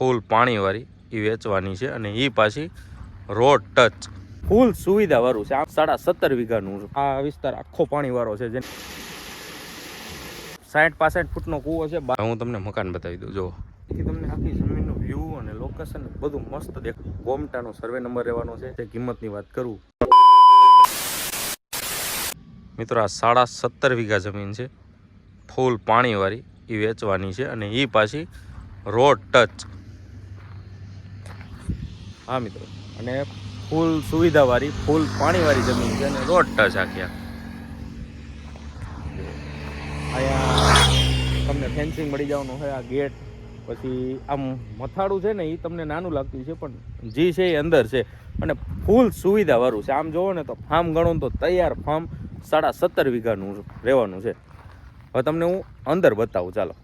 ફૂલ પાણીવાળી એ વેચવાની છે અને એ પાછી રોડ ટચ ફૂલ સુવિધાવાળું છે. આ સાડા સત્તર વીઘાનું આ વિસ્તાર આખો પાણીવાળો છે. જે સાઠ પાસઠ ફૂટનો કૂવો છે. હું તમને મકાન બતાવી દઉં. જો તમને આખી જમીનનો વ્યૂ અને લોકેશન બધું મસ્ત દેખ ગોમટાનો સર્વે નંબર રહેવાનો છે. તે કિંમતની વાત કરું. મિત્રો, આ સાડા સત્તર વીઘા જમીન છે. ફૂલ પાણીવાળી એ વેચવાની છે અને એ પાછી રોડ ટચ હા, મિત્રો. અને ફૂલ સુવિધાવાળી, ફૂલ પાણીવાળી જમીન છે અને રોડ ટચ આખી અહીંયા તમને ફેન્સિંગ મળી જવાનું છે આ ગેટ પછી આમ મથાળું છે ને એ તમને નાનું લાગતું છે, પણ જે છે એ અંદર છે. અને ફૂલ સુવિધાવાળું છે. આમ જોવો ને તો ફાર્મ ગણો તો તૈયાર ફાર્મ સાડા સત્તર વીઘાનું રહેવાનું છે. હવે તમને હું અંદર બતાવું, ચાલો.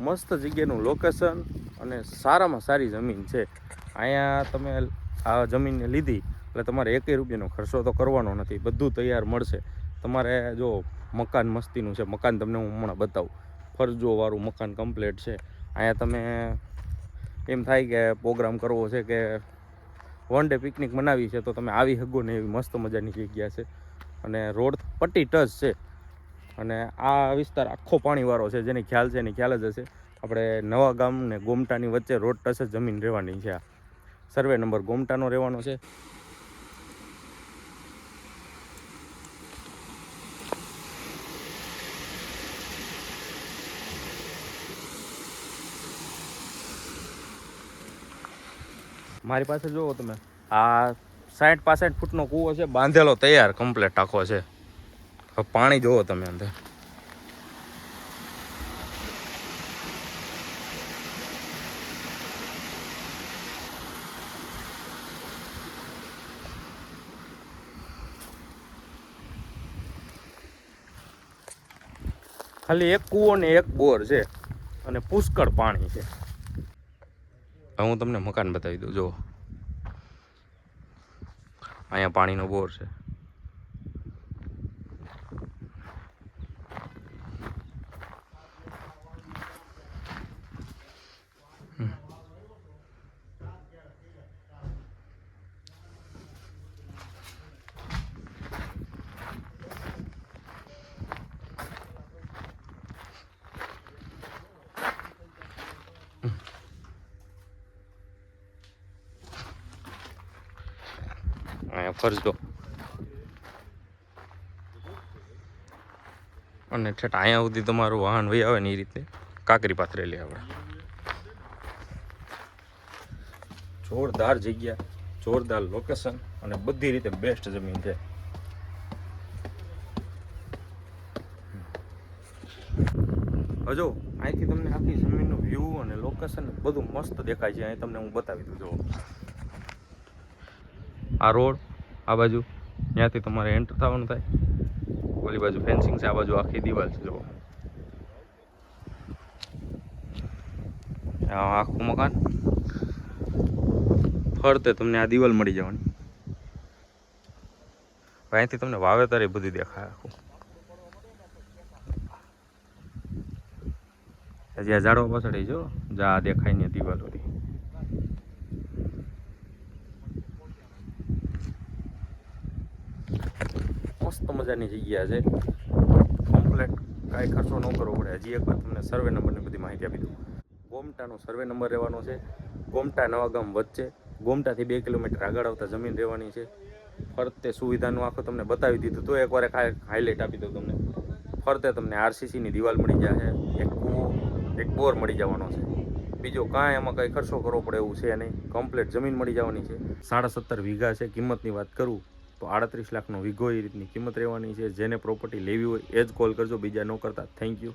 મસ્ત જગ્યાનું લોકેશન અને સારામાં સારી જમીન છે. અહીંયા તમે આ જમીનને લીધી, એટલે તમારે એકેય રૂપિયાનો ખર્ચો તો કરવાનો નથી. બધું તૈયાર મળશે. તમારે જો મકાન મસ્તીનું છે, મકાન તમને હું હમણાં બતાવું. ફરજોવાળું મકાન કમ્પ્લીટ છે. અહીંયા તમે એમ થાય કે પ્રોગ્રામ કરવો છે કે વન ડે પિકનિક મનાવી છે, તો તમે આવી શકો ને એવી મસ્ત મજાની જગ્યા છે. અને રોડ પટ્ટી ટચ છે. અને આ વિસ્તાર આખો પાણીવાળો છે, જેની ખ્યાલ છે એની ખ્યાલ જ હશે. આપણે નવા ગામ ને ગોમટાની વચ્ચે રોડ ટચ જમીન રહેવાની છે આ. સર્વે નંબર ગોમટાનો રહેવાનો છે. મારી પાસે જુઓ તમે, આ સાઠ પાસઠ ફૂટનો કૂવો છે, બાંધેલો તૈયાર કમ્પ્લેટ આખો છે. પાણી જુઓ તમે અંદર. ખાલી એક કૂવો ને એક બોર છે અને પુષ્કળ પાણી છે. હું તમને મકાન બતાવી દઉં, જુઓ. અહીંયા પાણીનો બોર છે. ફરજો અને ઠેઠ અહીંયા સુધી તમારું વાહન વહી આવે ને એ રીતે. કાકરી પાથરેલી આપણે જોરદાર જગ્યા જોરદાર લોકેશન અને બધી રીતે બેસ્ટ જમીન છે. હજો અહીંથી તમને આખી જમીનનું વ્યૂ અને લોકેશન બધું મસ્ત દેખાય છે. અહીં તમને હું બતાવી દઉં. જો આ રોડ આ બાજુ. ત્યાંથી તમારે એન્ટર થવાનું થાય. ઓલી બાજુ ફેન્સિંગ છે, આ બાજુ આખી દિવાલ છે, જુઓ. આખું મકાન. ફરતે તમને આ દિવાલ મળી જવાની. અહીંથી તમને વાવેતર એ બધી દેખાય આખું. હજી આ ઝાડવા પાછળ જો, જા દેખાય ને દિવાલ બધી. મસ્ત મજાની જગ્યા છે. કમ્પ્લેટ કાંઈ ખર્ચો ન કરવો પડે. હજી એકવાર તમને સર્વે નંબરની બધી માહિતી આપી દઉં. ગોમટાનો સર્વે નંબર રહેવાનો છે. ગોમટા નવાગામ વચ્ચે. ગોમટાથી બે કિલોમીટર આગળ આવતા જમીન રહેવાની છે. ફરતે સુવિધાનું આખું તમને બતાવી દીધું. તો એકવાર હાઇલાઇટ આપી દઉં તમને. ફરતે તમને આરસીસીની દિવાલ મળી જશે એક કૂવો, એક બોર મળી જવાનો છે. બીજો કાંઈ એમાં કંઈ ખર્ચો કરવો પડે એવું છે નહીં. કમ્પ્લેટ જમીન મળી જવાની છે. સાડા સત્તર વીઘા છે. કિંમતની વાત કરું. તો આડત્રીસ લાખનો વીઘો એ રીતની કિંમત રહેવાની છે. જેને પ્રોપર્ટી લેવી હોય એ જ કોલ કરજો. બીજા ન કરતા. Thank you